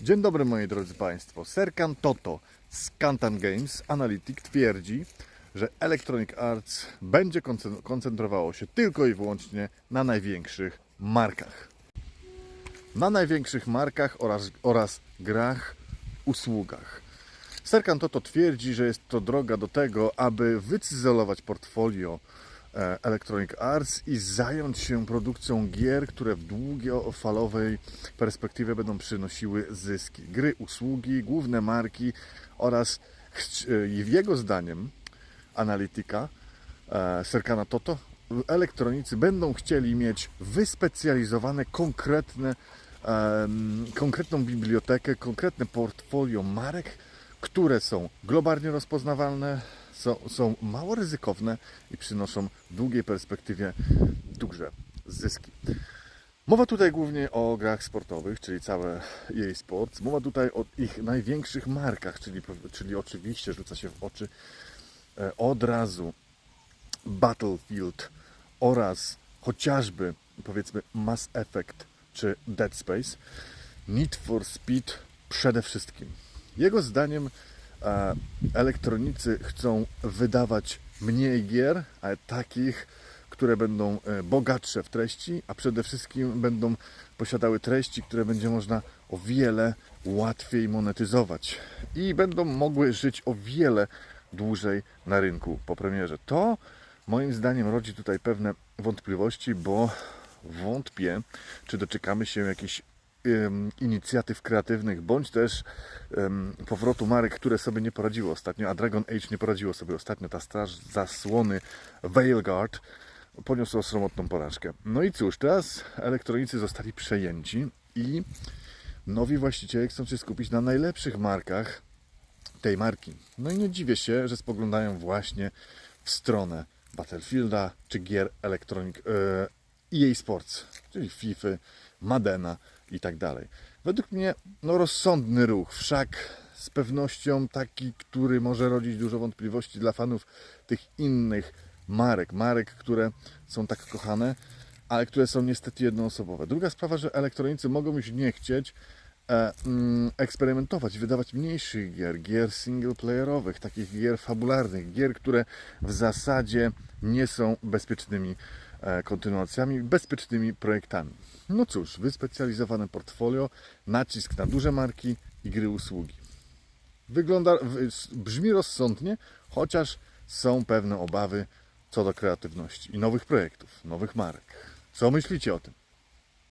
Dzień dobry moi drodzy Państwo. Serkan Toto z Kantan Games Analytic twierdzi, że Electronic Arts będzie koncen- koncentrowało się tylko i wyłącznie na największych markach. Na największych markach oraz, oraz grach, usługach. Serkan Toto twierdzi, że jest to droga do tego, aby wycyzelować portfolio Electronic Arts i zająć się produkcją gier, które w długofalowej perspektywie będą przynosiły zyski. Gry, usługi, główne marki oraz e, jego zdaniem analityka e, Serkana Toto elektronicy będą chcieli mieć wyspecjalizowane, konkretne, konkretną bibliotekę, konkretne portfolio marek, które są globalnie rozpoznawalne, są, są mało ryzykowne i przynoszą w długiej perspektywie duże zyski. Mowa tutaj głównie o grach sportowych, czyli całe jej sports. Mowa tutaj o ich największych markach, czyli, czyli oczywiście rzuca się w oczy e, od razu Battlefield oraz chociażby powiedzmy Mass Effect czy Dead Space, Need for Speed przede wszystkim. Jego zdaniem elektronicy chcą wydawać mniej gier, ale takich, które będą e, bogatsze w treści, a przede wszystkim będą posiadały treści, które będzie można o wiele łatwiej monetyzować i będą mogły żyć o wiele dłużej na rynku po premierze. To moim zdaniem rodzi tutaj pewne wątpliwości, bo wątpię, czy doczekamy się jakichś inicjatyw kreatywnych, bądź też powrotu marek, które sobie nie poradziły ostatnio, a Dragon Age nie poradziło sobie ostatnio. Ta straż zasłony Veilguard poniosła sromotną porażkę. No i cóż, teraz elektronicy zostali przejęci i nowi właściciele chcą się skupić na najlepszych markach tej marki. No i nie dziwię się, że spoglądają właśnie w stronę Battlefielda czy gier Electronic e, EA Sports, czyli FIFA, Madena i tak dalej. Według mnie no, rozsądny ruch, wszak z pewnością taki, który może rodzić dużo wątpliwości dla fanów tych innych marek, marek, które są tak kochane, ale które są niestety jednoosobowe. Druga sprawa, że elektronicy mogą już nie chcieć e, mm, eksperymentować, wydawać mniejszych gier, gier singleplayerowych, takich gier fabularnych, gier, które w zasadzie nie są bezpiecznymi kontynuacjami, bezpiecznymi projektami. No cóż, wyspecjalizowane portfolio, nacisk na duże marki i gry usługi. Wygląda, brzmi rozsądnie, chociaż są pewne obawy co do kreatywności i nowych projektów, nowych marek. Co myślicie o tym?